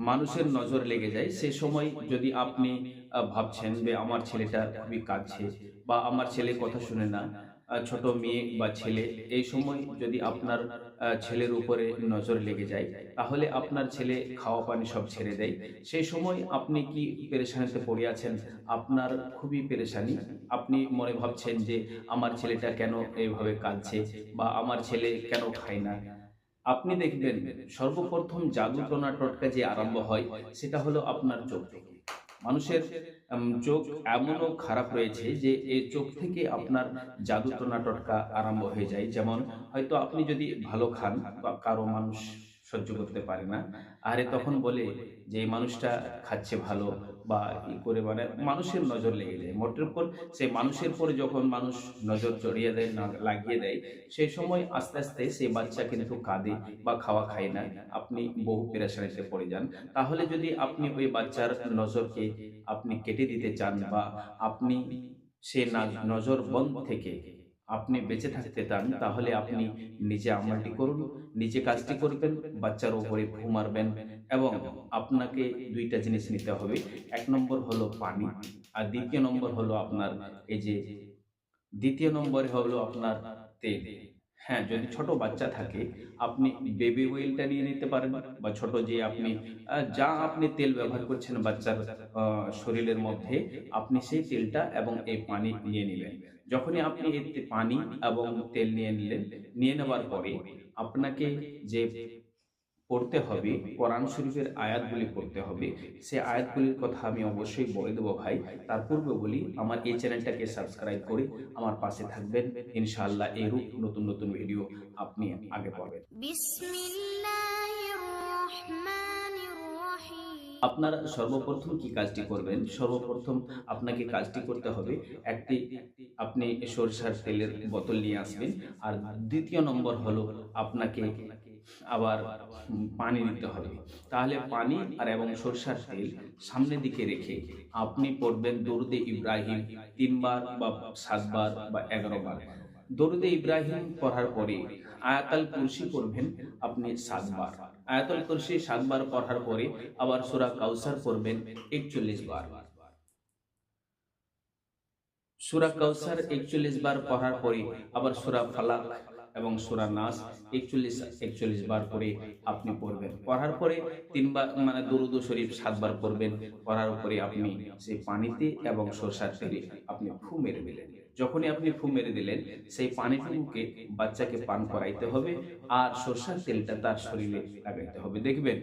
মানুষের নজর লেগে যায়। সে সময় যদি আপনি ভাবছেন যে আমার ছেলেটা খুবই কাঁদছে বা আমার ছেলে কথা শুনে না ছোট মেয়ে বা ছেলে, এই সময় যদি আপনার ছেলের উপরে নজর লেগে যায়, তাহলে আপনার ছেলে খাওয়া পানি সব ছেড়ে দেয়। সেই সময় আপনি কি পেরেশানিতে পড়ে আছেন? আপনার খুবই পেরেশানি। আপনি মনে ভাবছেন যে আমার ছেলেটা কেন এইভাবে কাঁদছে বা আমার ছেলে কেন খায় না? আপনি দেখবেন সর্বপ্রথম জাদু টোনা টটকা যে আরম্ভ হয়, সেটা হলো আপনার চোখ থেকে। মানুষের চোখ এমনও খারাপ রয়েছে যে এই চোখ থেকে আপনার জাদু টোনা টটকা আরম্ভ হয়ে যায়। যেমন, হয়তো আপনি যদি ভালো খান বা কারও মানুষ সহ্য করতে পারে না। আরে তখন বলে যে এই মানুষটা খাচ্ছে ভালো বা ই করে মানে মানুষের নজর লেগে যায়। মোটের উপর সেই মানুষের পরে যখন মানুষ নজর জড়িয়ে দেয় না লাগিয়ে দেয় সেই সময় আস্তে আস্তে সেই বাচ্চা কিন্তু কাঁদে বা খাওয়া খায় না। আপনি বহু পেরেশানিতে পড়ে যান। তাহলে যদি আপনি ওই বাচ্চার নজরকে আপনি কেটে দিতে চান বা আপনি সে নজর বন্ধ থেকে আপনি বেঁচে থাকতে চান, তাহলে আপনি নিজে আমলটি করুন, নিজে কাজটি করবেন, বাচ্চার উপরে ফু মারবেন এবং আপনাকে দুইটা জিনিস নিতে হবে। এক নম্বর হলো পানি আর দ্বিতীয় নম্বর হলো আপনার এই যে, দ্বিতীয় নম্বরে হলো আপনার তেল। হ্যাঁ যদি ছোট বাচ্চা থাকে, আপনি বেবি অয়েলটা নিয়ে নিতে পারেন বা ছোট যে আপনি যা আপনি তেল ব্যবহার করছেন বাচ্চার শরীরের মধ্যে, আপনি সেই তেলটা এবং এই পানি নিয়ে নিলেন যখনই আপনি এতে পানি এবং তেল নিয়ে নিলেন, নিয়ে নেওয়ার পরে আপনাকে যে পড়তে হবে, কোরআন শরীফের আয়াতগুলি পড়তে হবে, সে আয়াতগুলির কথা আমি অবশ্যই বলে দেবো ভাই। তার পূর্বে বলি, আমার এই চ্যানেলটাকে সাবস্ক্রাইব করে আমার পাশে থাকবেন। ইনশাআল্লাহ এরূপ নতুন নতুন ভিডিও আপনি আগে পাবেন। আপনারা সর্বপ্রথম কি কাজটি করবেন? সর্বপ্রথম আপনাকে কাজটি করতে হবে একটি, আপনি সরিষার তেলের বোতল নিয়ে আসবেন। আর দ্বিতীয় নম্বর হলো আপনাকে আবার পানি নিতে হবে। তাহলে পানি আর এবং সরষার তেল সামনের দিকে রেখে আপনি পড়বেন দরুদে ইব্রাহিম তিনবার বা সাতবার বা এগারো বার দরুদে ইব্রাহিম পড়ার পরে আয়াতাল কুরসি পড়বেন আপনি সাতবার। আয়াতুল কুরসি সাতবার পড়ার পরে আবার সূরা কাউসার পড়বেন একচল্লিশ বার। সূরা কাউসার একচল্লিশ বার পড়ার পরে আবার সূরা ফালাক এবং সূরা নাস একচল্লিশ একচল্লিশ বার করে আপনি পড়বেন। পড়ার পরে তিনবার মানে দরুদ শরীফ সাতবার পড়বেন। পড়ার পরে আপনি সেই পানিতে এবং সরষার তেলে আপনি ফু মেরে যখনই আপনি ফু মেরে দিলেন, সেই পানিটুকুকে বাচ্চাকে পান করাইতে হবে আর সরষার তেলটা তার শরীরে লাগাইতে হবে। দেখবেন,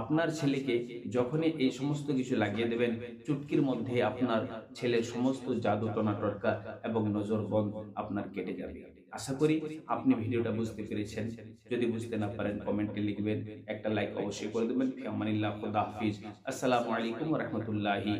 আপনার ছেলেকে যখনই এই সমস্ত কিছু লাগিয়ে দেবেন, চুটকির মধ্যে আপনার ছেলের সমস্ত জাদু টনা টটকা এবং নজর বন্ধ আপনার কেটে যাবে। আশা করি আপনি ভিডিওটা বুঝতে পেরেছেন। যদি বুঝতে না পারেন, কমেন্টে লিখবেন। একটা লাইক অবশ্যই করে দেবেন। আসসালামু আলাইকুম রহমতুল্লাহি